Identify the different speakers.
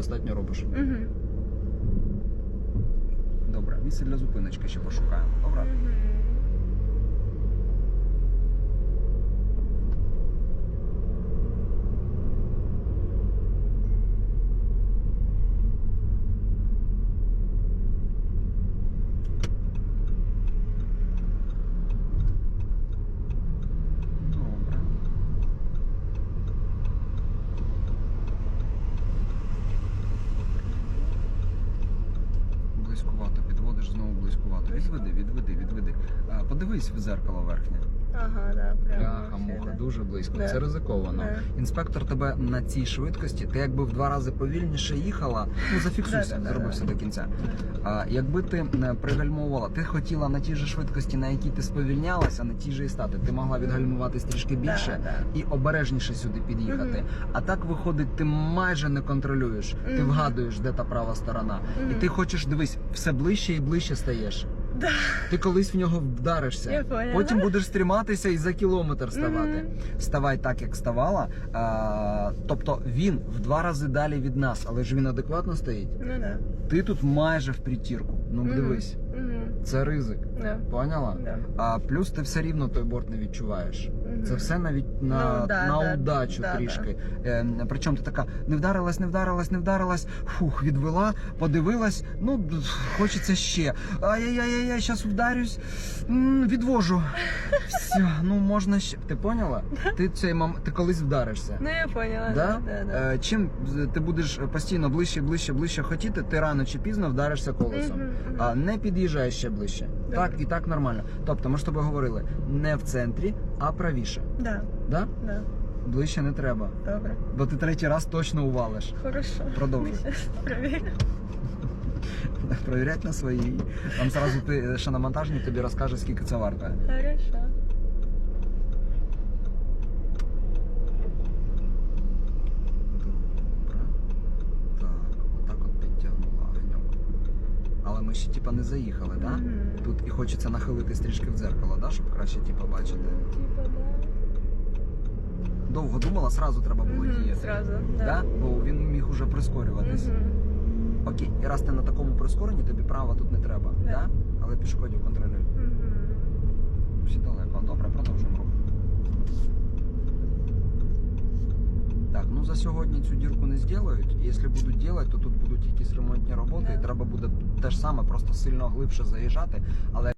Speaker 1: достатньо робиш.
Speaker 2: Угу.
Speaker 1: Добре, місце для зупиночки ще пошукаємо. Добре? Добре. Близькувато близькувато. Відведи, відведи, відведи. Подивись в зеркало верхнє.
Speaker 2: Ага, да, прямо.
Speaker 1: Бляха, муха, дуже близько.
Speaker 2: Да.
Speaker 1: Це ризиковано.
Speaker 2: Да.
Speaker 1: Інспектор тебе на цій швидкості, ти якби в два рази повільніше їхала, ну зафіксуйся,
Speaker 2: Да, да, да, да.
Speaker 1: до кінця. А якби ти е, пригальмовувала, ти хотіла на тій же швидкості, на якій ти сповільнялася, на тій же і стати. Ти могла відгальмуватись трішки більше
Speaker 2: Да, да.
Speaker 1: і обережніше сюди під'їхати.
Speaker 2: Мгм.
Speaker 1: А так виходить, ти майже не контролюєш, ти
Speaker 2: Мгм.
Speaker 1: вгадуєш, де та права сторона. І ти хочеш дивись, все ближче і ближче стаєш.
Speaker 2: Да.
Speaker 1: Ти колись в нього вдаришся.
Speaker 2: Я поняла.
Speaker 1: Потім будеш стріматися і за кілометр ставати.
Speaker 2: Мгм.
Speaker 1: Ставай так, як ставала. А, тобто він в два рази далі від нас, але ж він адекватно стоїть.
Speaker 2: Ну да.
Speaker 1: Ти тут майже в притірку. Ну
Speaker 2: Мгм.
Speaker 1: дивись,
Speaker 2: Угу.
Speaker 1: Це ризик.
Speaker 2: Да.
Speaker 1: Поняла?
Speaker 2: Да.
Speaker 1: А плюс ти все рівно той борт не відчуваєш.
Speaker 2: Мгм.
Speaker 1: Це все навіть на,
Speaker 2: Ну, да,
Speaker 1: на
Speaker 2: да,
Speaker 1: удачу
Speaker 2: да,
Speaker 1: трішки. Е, причому ти така не вдарилась, не вдарилась, не вдарилась. Фух, відвела, подивилась. Ну хочеться ще. Ай-яй-яй, зараз вдарюсь. М, відвожу. Все, ну можна ще. Ти поняла? Ти цей мам, ти колись вдаришся.
Speaker 2: Ну я поняла.
Speaker 1: Да?
Speaker 2: Да, да.
Speaker 1: Е, Чим ти будеш постійно ближче, ближче, ближче хотіти, ти рано чи пізно вдаришся колесом.
Speaker 2: Мгм, мгм.
Speaker 1: А не під'їжджай ще ближче.
Speaker 2: Добре.
Speaker 1: Так і так нормально. Тобто, ми ж тобі говорили не в центрі, а правіше.
Speaker 2: Да,
Speaker 1: Да?
Speaker 2: да.
Speaker 1: Ближче не треба.
Speaker 2: Добре.
Speaker 1: Бо ти третій раз точно увалиш.
Speaker 2: Хорошо.
Speaker 1: Продовжуй.
Speaker 2: Щас Проверю.
Speaker 1: Провірять на своїй. Там зразу ти ще на монтажні тобі розкаже, скільки це варто.
Speaker 2: Хорошо.
Speaker 1: Добре. Так, отак от підтягнула огнем. Але ми ще типа не заїхали. Да?
Speaker 2: Мгм.
Speaker 1: Тут і хочеться нахилитись трішки в дзеркало, да? щоб краще типа бачити.
Speaker 2: Типа, да.
Speaker 1: Довго думала, сразу треба було
Speaker 2: Мгм,
Speaker 1: діяти.
Speaker 2: Сразу,
Speaker 1: Да?
Speaker 2: да.
Speaker 1: Бо він міг уже прискорюватись.
Speaker 2: Мгм.
Speaker 1: Окей, і раз ти на такому прискоренні, тобі права тут не треба,
Speaker 2: Да.
Speaker 1: да? але пішоходів контролюй.
Speaker 2: Мгм.
Speaker 1: Всі далеко. Добре, продовжуємо рух. За сьогодні цю дірку не зроблять. Якщо будуть робити, то тут будуть якісь ремонтні роботи, і треба буде те ж саме, просто сильно глибше заїжджати. Але